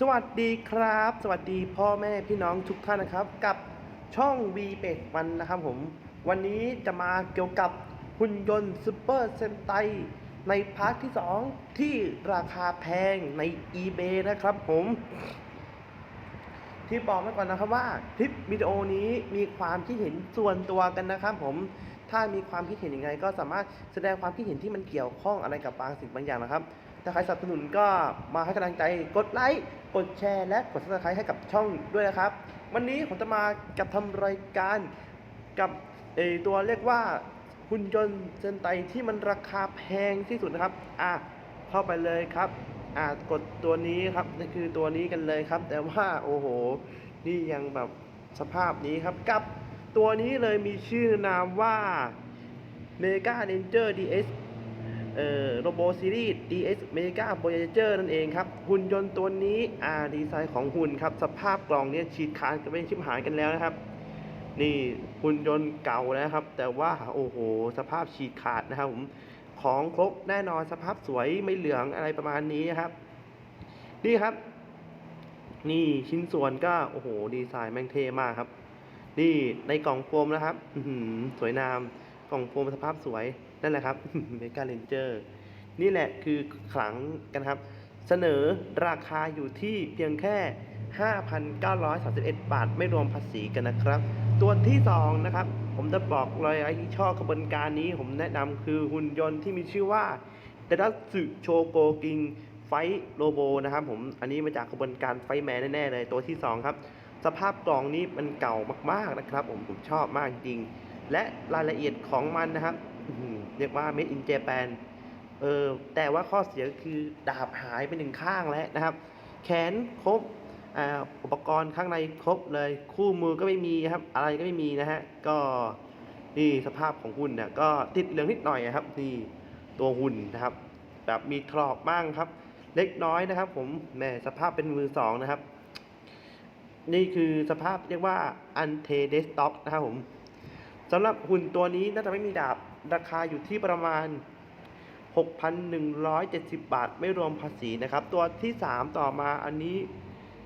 สวัสดีครับ สวัสดีพ่อแม่พี่น้องทุกท่านนะครับ กับช่อง V เป็ดวันนะครับผม วันนี้จะมาเกี่ยวกับหุ่นยนต์ซูเปอร์เซนไตในพาร์ทที่ 2 ที่ราคาแพงใน eBay นะครับผม ที่บอกไว้ก่อนนะครับว่าคลิปวิดีโอนี้มีความคิดเห็นส่วนตัวกันนะครับผมถ้ามีความคิดเห็นยังไง ก็สามารถแสดงความคิดเห็นที่มันเกี่ยวข้องอะไรกับบางสิ่งบางอย่างนะครับ ถ้าใครสนับสนุนก็มาให้กำลังใจกดไลค์กดแชร์และกด subscribe ให้กับช่องด้วยนะครับ วันนี้ผมจะมากับทำรายการกับเอตัวเรียกว่าหุ่นยนต์เซนไตที่มันราคาแพงที่สุดนะครับ อะเข้าไปเลยครับ อ่ากดตัวนี้ครับนี่คือตัวนี้กันเลยครับ แต่ว่าโอ้โห นี่ยังแบบสภาพนี้ครับกับตัวนี้เลยมีชื่อนามว่า Mega Ranger DS เอ่อโรโบซีรีส์ DS Mega Voyager นั่นเองครับ หุ่นยนต์ตัวนี้อ่าดีไซน์ของหุ่นครับ สภาพกล่องเนี่ยฉีดขาดกันไม่ชิบหายกันแล้วนะครับ นี่หุ่นยนต์เก่านะครับ แต่ว่าโอ้โห สภาพฉีดขาดนะครับผมของครบแน่นอนสภาพสวยไม่เหลืองอะไรประมาณนี้นครับ นี่ครับ นี่ชิ้นส่วนก็โอ้โห ดีไซน์แม่งเท่มากครับ นี่ในกล่องโฟมนะครับหือสวยงามกล่องโฟมสภาพสวย นั่นแหละครับเมกาเลนเจอร์นี่แหละคือขลังกันครับ เสนอราคาอยู่ที่เพียงแค่ 5,931 บาท ไม่รวมภาษีกันนะครับ ตัวที่ 2 นะครับ ผมจะบอกเลยไอ้ที่ชอบกระบวนการนี้ผมแนะนำคือหุ่นยนต์ที่มีชื่อว่าเดดัสึโชโกกิงไฟโรโบนะครับผม อันนี้มาจากกระบวนการไฟแมนแน่ๆเลยตัวที่ 2 ครับ สภาพกล่องนี้มันเก่ามากๆนะครับ ผมผมชอบมากจริง และรายละเอียดของมันนะครับ เรียกว่า made in Japan เออแต่ว่าข้อเสียคือดาบหายไปหนึ่งข้างแล้วนะครับ แขนครบอ,อุปกรณ์ข้างในครบเลยคู่มือก็ไม่มีครับ อะไรก็ไม่มีนะฮะก็นี่สภาพของหุ่นเนี่ยก็ติดเหลืองนิดหน่อยครับนี่ตัวหุ่นนะครับ แบบมีทรอบบ้างครับ เล็กน้อยนะครับ ผมแหม่สภาพเป็นมือสองนะครับ นี่คือสภาพเรียกว่าอันเทเดสต็อกนะครับผมสำหรับหุ่นตัวนี้น่าจะไม่มีดาบ ราคาอยู่ที่ประมาณ 6,170 บาท ไม่รวมภาษีนะครับ ตัวที่ 3 ต่อมาอันนี้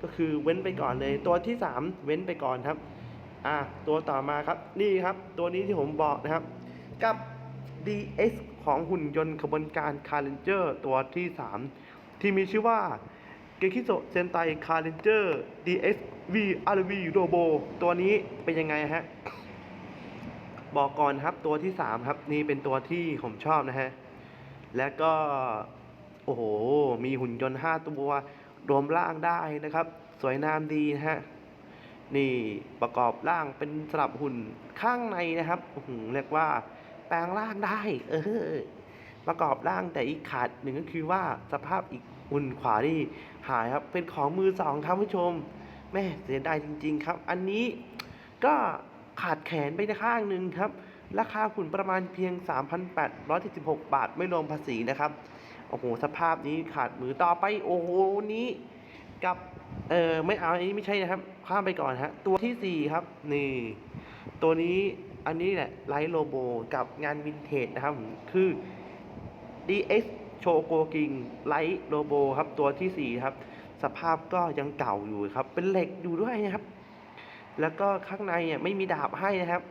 ก็คือเว้นไปก่อนเลย ตัวที่ 3 เว้นไปก่อนครับ อะตัวต่อมาครับ นี่ครับ ตัวนี้ที่ผมบอกนะครับ กับ DS ของหุ่นยนต์ขบวนการคาร์เรนเจอร์ตัวที่ 3 ที่มีชื่อว่าเกคิโซเซนไตคาร์เรนเจอร์ DS VRV Robo ตัวนี้เป็นยังไงฮะ บอกก่อนครับตัวที่3ครับนี่เป็นตัวที่ผมชอบนะฮะ แล้วก็ โอ้โห มีหุ่นยนต์5ตัวรวมร่างได้นะครับ สวยงามดีนะฮะ นี่ประกอบร่างเป็นสลับหุ่นข้างในนะครับโอ้โหเรียกว่า แปลงร่างได้ เออ ประกอบร่างแต่อีกขาดหนึ่งก็คือว่าสภาพอีกหุ่นขวาที่หายครับ เป็นของมือสองครับผู้ชมแม่เสียดายจริง ๆ ครับ อันนี้ก็ ขาดแขนไปข้างหนึ่งครับ ราคาหุ่นประมาณเพียง 3,876 บาทไม่รวมภาษีนะครับ โอ้โห สภาพนี้ขาดมือต่อไป โอ้โห นี้กับ เออไม่เอา อันนี้ไม่ใช่นะครับ ข้ามไปก่อนฮะ ตัวที่ 4 ครับ นี่ ตัวนี้ อันนี้แหละไลท์โลโบกับงานวินเทจนะครับ คือ DS โชโกกิงไลท์โลโบครับ ตัวที่ 4 ครับ สภาพก็ยังเก่าอยู่ครับ เป็นเหล็กอยู่ด้วยนะครับ แล้วก็ข้างในอะไม่มีดาบให้นะครับ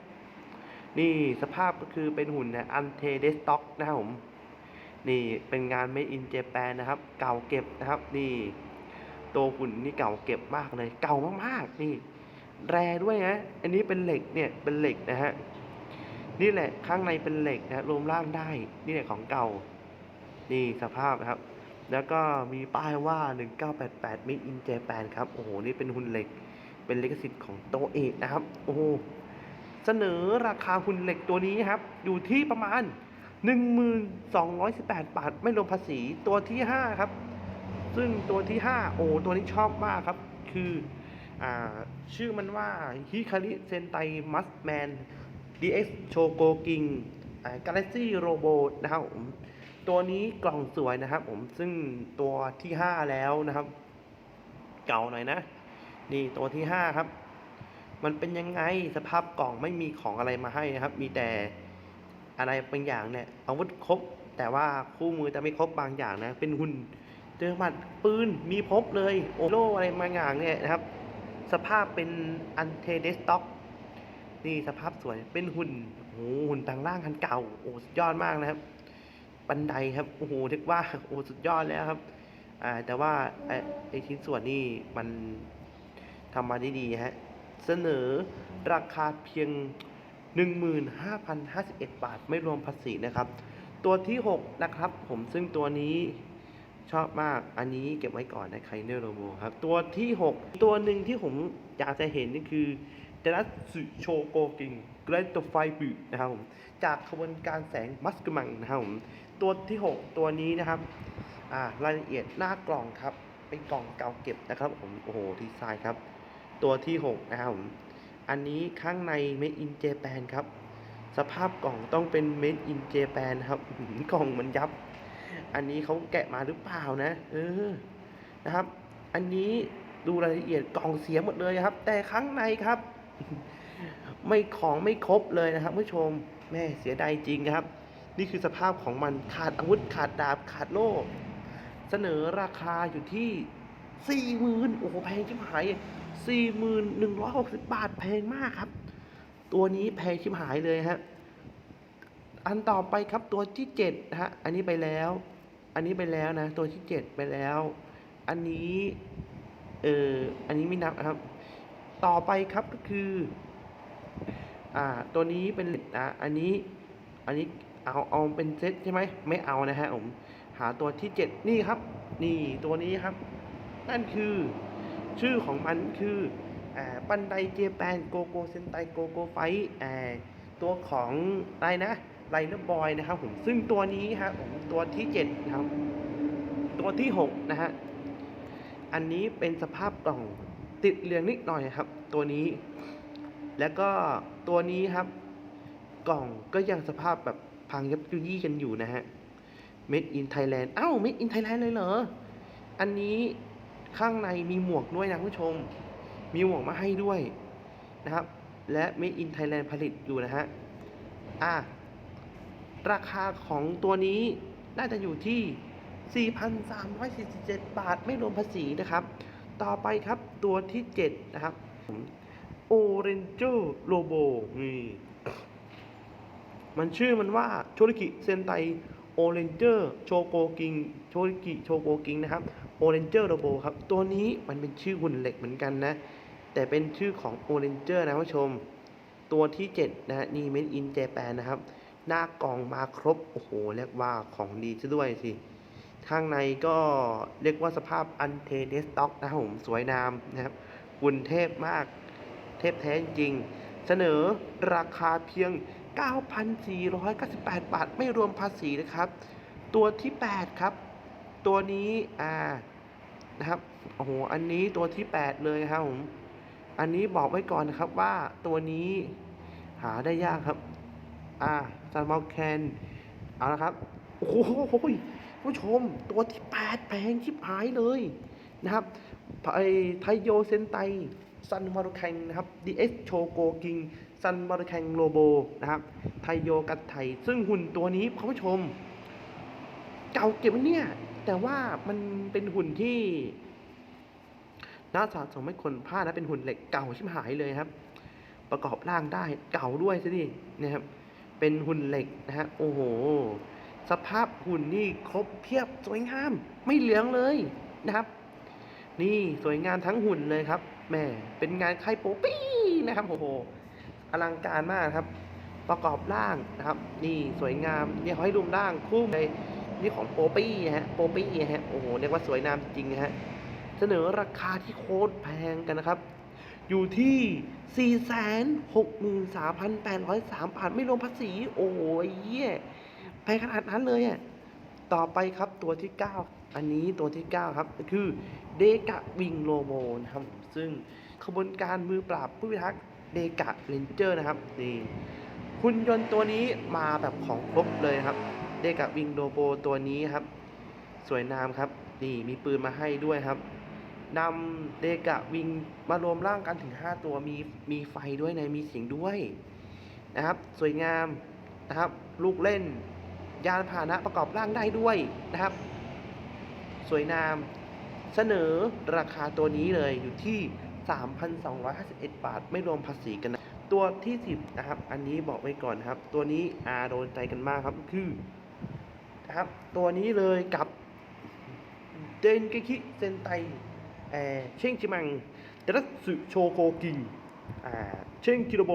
นี่สภาพก็คือเป็นหุ่นเนี่ยอันเทเดสต็อกนะครับผม นี่เป็นงาน Made in Japan นะครับ เก่าเก็บนะครับ นี่ ตัวหุ่นนี่เก่าเก็บมากเลย เก่ามากๆ นี่ แรด้วยนะ อันนี้เป็นเหล็กเนี่ย เป็นเหล็กนะฮะ นี่แหละข้างในเป็นเหล็กนะรวมร่างได้ นี่แหละของเก่า นี่สภาพนะครับ แล้วก็มีป้ายว่า 1988 Made in Japan ครับ โอ้โห นี่เป็นหุ่นเหล็ก เป็นลิขสิทธิ์ของโตเอะนะครับ โอ้เสนอราคาหุ่นเหล็กตัวนี้ครับ อยู่ที่ประมาณ 1218 บาท ไม่รวมภาษีตัวที่ 5 ครับ ซึ่งตัวที่ 5 โอ้ตัวนี้ชอบมากครับ คืออ่าชื่อมันว่าฮิคาริเซนไตมัสแมน DX โชโกกิงกาแล็กซี่โรโบนะครับผมตัวนี้กล่องสวยนะครับผมซึ่งตัวที่ 5 แล้วนะครับ เก่าหน่อยนะ นี่ตัวที่5ครับ มันเป็นยังไงสภาพกล่องไม่มีของอะไรมาให้นะครับ มีแต่อะไรบางอย่างเนี่ยอาวุธครบ แต่ว่าคู่มือจะไม่ครบบางอย่างนะ เป็นหุ่นเจอหมัดปืนมีพบเลยโอโลอะไรมางอย่างเนี่ยนะครับ สภาพเป็นอันเทเดสต็อกนี่สภาพสวยเป็นหุ่นโอ้โหหุ่นต่างร่างคันเก่าโอ้สุดยอดมากนะครับบันไดครับโอ้โหเรียกว่าโอ้สุดยอดแล้วครับ อ่าแต่ว่าไอ้ไอชิ้นส่วนนี่มัน ทำมาได้ดีฮะ เสนอราคาเพียง 15,051 บาทไม่รวมภาษีนะครับ ตัวที่ 6 นะครับผมซึ่งตัวนี้ชอบมาก อันนี้เก็บไว้ก่อนนะไคเนอร์โรโมครับ ตัวที่ 6 ตัวหนึ่งที่ผมอยากจะเห็นนี่คือเดลัสโชโกกิงเกรตไฟบึนะครับผม จากขบวนการแสงมัสกมังนะครับผม ตัวที่ 6 ตัวนี้นะครับอ่ารายละเอียดหน้ากล่องครับ เป็นกล่องเก่าเก็บนะครับผม โอ้โหดีไซน์ครับ ตัวที่ 6 นะครับผมอันนี้ข้างใน Made in Japan ครับ สภาพกล่องต้องเป็น Made in Japan ครับกล่องมันยับ อันนี้เขาแกะมาหรือเปล่านะ เออนะครับ อันนี้ดูรายละเอียดกล่องเสียหมดเลยครับ แต่ข้างในครับ ไม่ของไม่ครบเลยนะครับผู้ชมแม่เสียดายจริงครับ นี่คือสภาพของมันขาดอาวุธขาดดาบขาดโล่เสนอราคาอยู่ที่ สี่หมื่นโอ้โหแพงชิบหายสี่หมื่นหนึ่งร้อยหกสิบบาทแพงมากครับ ตัวนี้แพงชิบหายเลยฮะ อันต่อไปครับตัวที่เจ็ดฮะ อันนี้ไปแล้ว อันนี้ไปแล้วนะ ตัวที่เจ็ดไปแล้ว อันนี้เอออันนี้ไม่นับครับ ต่อไปครับก็คือ อ่า ตัวนี้เป็นอ่าอันนี้อันนี้เอาเอาเป็นเซตใช่ไหมไม่เอานะฮะผมหาตัวที่เจ็ดนี่ครับ นี่ตัวนี้ครับ นั่นคือ ชื่อของมันคือปันไดเจแปนโกโกเซนไตโกโกไฟตัวของอะไรนะไลเนอร์บอยนะครับผมซึ่งตัวนี้ครับผมตัวที่เจ็ดนะครับตัวที่หกนะฮะอันนี้เป็นสภาพกล่องติดเหลืองนิดหน่อยครับ ตัวนี้ แล้วก็ตัวนี้ครับ กล่องก็ยังสภาพแบบพังยับยุยี่กันอยู่นะฮะ Made in Thailand อ้าว Made in Thailand เลยเหรอ อันนี้ ข้างในมีหมวกด้วยนะคุณผู้ชม มีหมวกมาให้ด้วยนะครับ และ Made in Thailand ผลิตอยู่นะฮะ อะ ราคาของตัวนี้น่าจะอยู่ที่ 4,347 บาทไม่รวมภาษีนะครับ ต่อไปครับตัวที่ 7 นะครับ Orange Robo นี่มันชื่อมันว่าโชริกิเซนไตโอเรนเจอร์โชโกกิงโชริกิโชโกกิงนะครับ โอเรนเจอร์โรโบครับ ตัวนี้มันเป็นชื่อหุ่นเหล็กเหมือนกันนะ แต่เป็นชื่อของโอเรนเจอร์นะผู้ชม ตัวที่ 7 นะฮะนี่เมดอินเจแปนนะครับ หน้ากล่องมาครบ โอ้โห เรียกว่าของดีซะด้วยสิข้างในก็เรียกว่าสภาพอันเทเดสต็อกนะผมสวยงามนะครับหุ่นเทพมากเทพแท้จริง เสนอราคาเพียง 9,498 บาท ไม่รวมภาษีนะครับ ตัวที่ 8 ครับ ตัวนี้ อ่า นะครับ โอ้โห อันนี้ตัวที่ 8 เลยครับผม อันนี้บอกไว้ก่อนนะครับว่าตัวนี้หาได้ยากครับ อ่าซันมอลแคน เอาละครับ โอ้โหผู้ชม ตัวที่ 8 แพงชิบหายเลยนะครับ ไอไทโยเซนไตซันมารุแคงนะครับ DS โชโกกิงซันมารุแคงโลโบนะครับ ไทโยกัตไทซึ่งหุ่นตัวนี้คุณผู้ชม เก่าเก็บว้เนี่ย แต่ว่ามันเป็นหุ่นที่น่าสะสมให้คนพลาดนะเป็นหุ่นเหล็กเก่าชิบหายเลยครับ ประกอบร่างได้เก่าด้วยสินะครับ เป็นหุ่นเหล็กนะฮะโอ้โห สภาพหุ่นนี่ครบเพียบสวยงาม ไม่เหลืองเลยนะครับ นี่สวยงามทั้งหุ่นเลยครับแม่เป็นงานไข่โปปี้นะครับโอ้โหอลังการมากครับ ประกอบร่างนะครับ นี่สวยงามนี่เขาให้รุมร่างคู่เลย นี่ของโปปี้ฮะโปปี้ฮะโอ้โหเรียกว่าสวยงามจริงฮะเสนอราคาที่โคตรแพงกันนะครับ อยู่ที่ 463,803บาทไม่รวมภาษี โอ้ยเยี่ยแพงขนาดนั้นเลยอะต่อไปครับตัวที่ 9 อันนี้ตัวที่ 9 ครับ คือเดกะวิงโลโมนะครับ ซึ่งขบวนการมือปราบผู้พิทักษ์เดกะเรนเจอร์นะครับนี่หุ่นยนต์ตัวนี้มาแบบของครบเลยครับ เดกะวิงโลโบตัวนี้ครับ สวยงามครับ นี่มีปืนมาให้ด้วยครับนำเดกะวิงมารวมร่างกันถึง 5 ตัวมีมีไฟด้วยในมีเสียงด้วยนะครับ สวยงามนะครับ ลูกเล่น ยานพาหนะประกอบร่างได้ด้วยนะครับ สวยงามเสนอราคาตัวนี้เลยอยู่ที่ 3,251 บาท ไม่รวมภาษีกันนะ ตัวที่ 10 นะครับ อันนี้บอกไว้ก่อนนครับ ตัวนี้อาโดนใจกันมากครับคือ นะครับ ตัวนี้เลยกับเดนเกคิเซนไตเช่งจิมังเดรัสึโชโกกิงเช่งกิโรโบ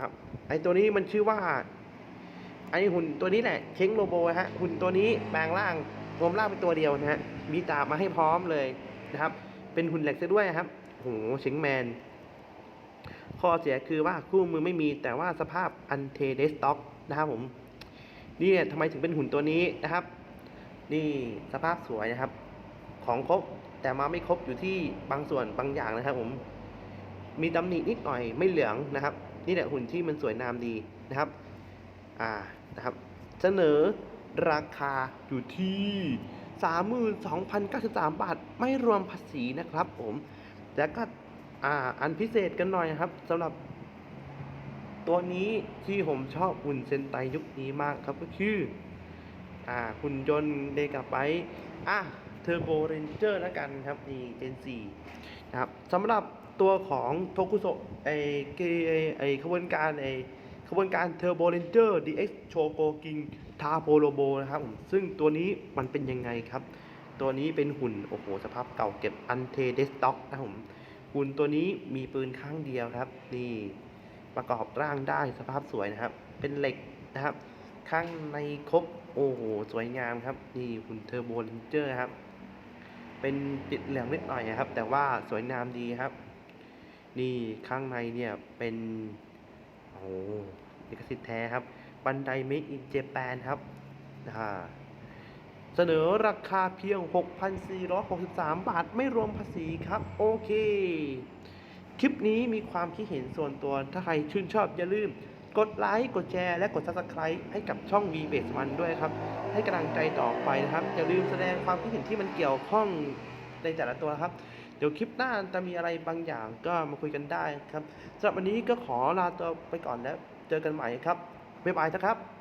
ครับไอตัวนี้มันชื่อว่าไอหุ่นตัวนี้แหละเช้งโรโบฮะหุ่นตัวนี้แปลงร่างรวมร่างเป็นตัวเดียวนะฮะมีดามาให้พร้อมเลยนะครับ เป็นหุ่นเหล็กซะด้วยครับโหเช้งแมน ข้อเสียคือว่าคู่มือไม่มีแต่ว่าสภาพอันเทเดสต็อกนะครับผม นี่ทำไมถึงเป็นหุ่นตัวนี้นะครับ นี่สภาพสวยนะครับ ของครบแต่มาไม่ครบอยู่ที่บางส่วนบางอย่างนะครับผม มีตำหนินิดหน่อยไม่เหลืองนะครับ นี่แหละหุ่นที่มันสวยงามดีนะครับ อ่านะครับ เสนอราคาอยู่ที่32,093 บาท ไม่รวมภาษีนะครับผม แล้วก็อ่าอันพิเศษกันหน่อยนะครับสำหรับ ตัวนี้ที่ผมชอบหุ่นเซนไตยุคนี้มากครับก็คือ อ่าหุ่นยนต์เดกาไปอะเทอร์โบเรนเจอร์ล้วกันครับนี่เจน4นะครับสำหรับตัวของโทคุโซไอเกไอไอขบวนการไอขบวนการเทอร์โบเรนเจอร์ DX โชโกกิงทาโปโลโบนะครับผมซึ่งตัวนี้มันเป็นยังไงครับ ตัวนี้เป็นหุ่น โอ้โห สภาพเก่าเก็บอันเทเดสต็อกนะครับผมหุ่นตัวนี้มีปืนข้างเดียวครับ นี่ ประกอบร่างได้สภาพสวยนะครับ เป็นเหล็กนะครับ ข้างในครบโอ้โหสวยงามครับนี่หุ่นเทอร์โบเลนเจอร์ครับ เป็นติดเหลืองนิดหน่อยนะครับ แต่ว่าสวยงามดีครับ นี่ข้างในเนี่ยเป็นโอ้ลิขสิทธิ์แท้ครับ บันไดเมดอินเจแปนครับอ่าเสนอราคาเพียง 6,463 บาทไม่รวมภาษีครับ โอเค คลิปนี้มีความคิดเห็นส่วนตัว ถ้าใครชื่นชอบอย่าลืม กดไลค์ กดแชร์ และกด subscribe ให้กับช่อง v b a s e มันด้วยครับ ให้กำลังใจต่อไปนะครับ อย่าลืมแสดงความคิดเห็นที่มันเกี่ยวข้องในแต่ละตัวครับ เดี๋ยวคลิปหน้าจะมีอะไรบางอย่างก็มาคุยกันได้ครับสำหรับวันนี้ก็ขอลาตัวไปก่อนแล้ว เจอกันใหม่ครับบ๊ายบายนะครับ